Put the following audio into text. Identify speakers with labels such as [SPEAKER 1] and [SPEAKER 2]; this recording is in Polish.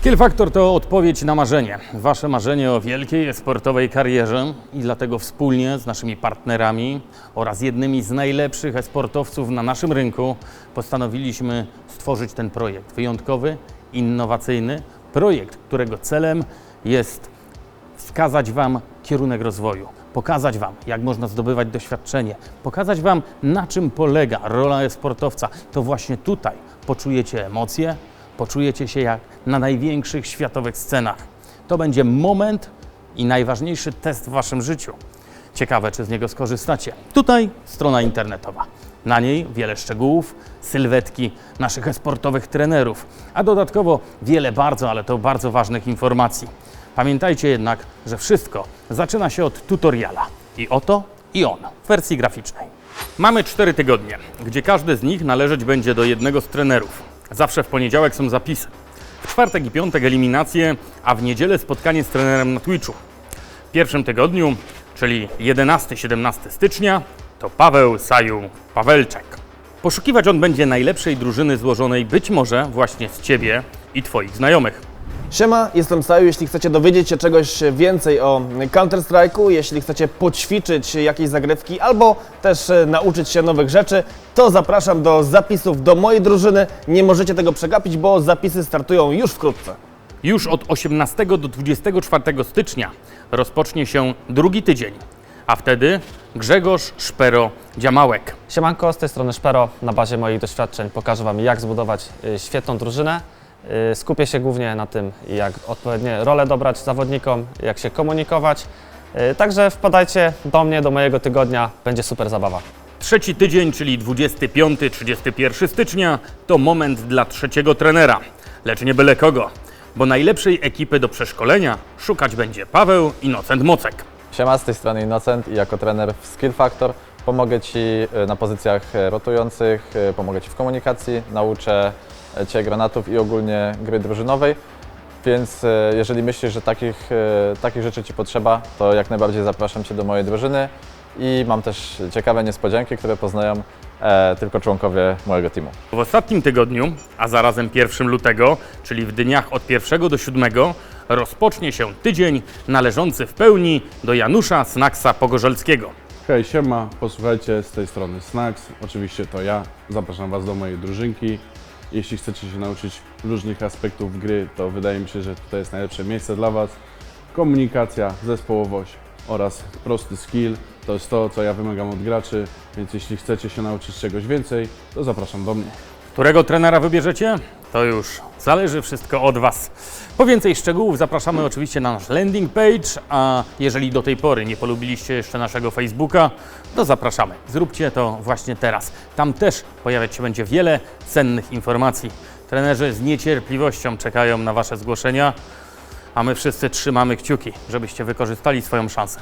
[SPEAKER 1] Skill Factor to odpowiedź na marzenie. Wasze marzenie o wielkiej sportowej karierze i dlatego wspólnie z naszymi partnerami oraz jednymi z najlepszych esportowców na naszym rynku postanowiliśmy stworzyć ten projekt. Wyjątkowy, innowacyjny projekt, którego celem jest wskazać Wam kierunek rozwoju, pokazać Wam, jak można zdobywać doświadczenie, pokazać Wam, na czym polega rola e-sportowca. To właśnie tutaj poczujecie emocje, poczujecie się jak na największych światowych scenach. To będzie moment i najważniejszy test w Waszym życiu. Ciekawe, czy z niego skorzystacie. Tutaj strona internetowa. Na niej wiele szczegółów, sylwetki naszych esportowych trenerów, a dodatkowo wiele bardzo, ale to bardzo ważnych informacji. Pamiętajcie jednak, że wszystko zaczyna się od tutoriala. I oto i on w wersji graficznej. Mamy cztery tygodnie, gdzie każdy z nich należeć będzie do jednego z trenerów. Zawsze w poniedziałek są zapisy. W czwartek i piątek eliminacje, a w niedzielę spotkanie z trenerem na Twitchu. W pierwszym tygodniu, czyli 11-17 stycznia, to Paweł Saju Pawelczek. Poszukiwać on będzie najlepszej drużyny złożonej być może właśnie z Ciebie i Twoich znajomych.
[SPEAKER 2] Siema, jestem Saju. Jeśli chcecie dowiedzieć się czegoś więcej o Counter-Strike'u, jeśli chcecie poćwiczyć jakieś zagrywki albo też e, nauczyć się nowych rzeczy, to zapraszam do zapisów do mojej drużyny. Nie możecie tego przegapić, bo zapisy startują już wkrótce.
[SPEAKER 1] Już od 18 do 24 stycznia rozpocznie się drugi tydzień, a wtedy Grzegorz Szpero Dziamałek.
[SPEAKER 3] Siemanko, z tej strony Szpero. Na bazie moich doświadczeń pokażę Wam, jak zbudować y, świetną drużynę. Y, Skupię się głównie na tym, jak odpowiednie role dobrać zawodnikom, jak się komunikować. Y, Także wpadajcie do mnie, do mojego tygodnia, będzie super zabawa.
[SPEAKER 1] Trzeci tydzień, czyli 25-31 stycznia, to moment dla trzeciego trenera, lecz nie byle kogo, bo najlepszej ekipy do przeszkolenia szukać będzie Paweł Inocent Mocek.
[SPEAKER 4] Siema, z tej strony Innocent i jako trener w Skill Factor pomogę Ci e, na pozycjach rotujących, pomogę Ci w komunikacji, nauczę Cię granatów i ogólnie gry drużynowej. Więc e, jeżeli myślisz, że takich, e, takich rzeczy Ci potrzeba, to jak najbardziej zapraszam Cię do mojej drużyny i mam też ciekawe niespodzianki, które poznają e, tylko członkowie mojego teamu.
[SPEAKER 1] W ostatnim tygodniu, a zarazem 1 lutego, czyli w dniach od 1 do 7, rozpocznie się tydzień należący w pełni do Janusza Snaksa Pogorzelskiego.
[SPEAKER 5] Hej, siema, posłuchajcie, z tej strony Snacks, oczywiście to ja, zapraszam Was do mojej drużynki. Jeśli chcecie się nauczyć różnych aspektów gry, to wydaje mi się, że tutaj jest najlepsze miejsce dla Was. Komunikacja, zespołowość oraz prosty skill, to jest to, co ja wymagam od graczy, więc jeśli chcecie się nauczyć czegoś więcej, to zapraszam do mnie.
[SPEAKER 1] Którego trenera wybierzecie? To już zależy wszystko od Was. Po więcej szczegółów zapraszamy oczywiście na nasz landing page, a jeżeli do tej pory nie polubiliście jeszcze naszego Facebooka, to zapraszamy. Zróbcie to właśnie teraz. Tam też pojawiać się będzie wiele cennych informacji. Trenerzy z niecierpliwością czekają na Wasze zgłoszenia, a my wszyscy trzymamy kciuki, żebyście wykorzystali swoją szansę.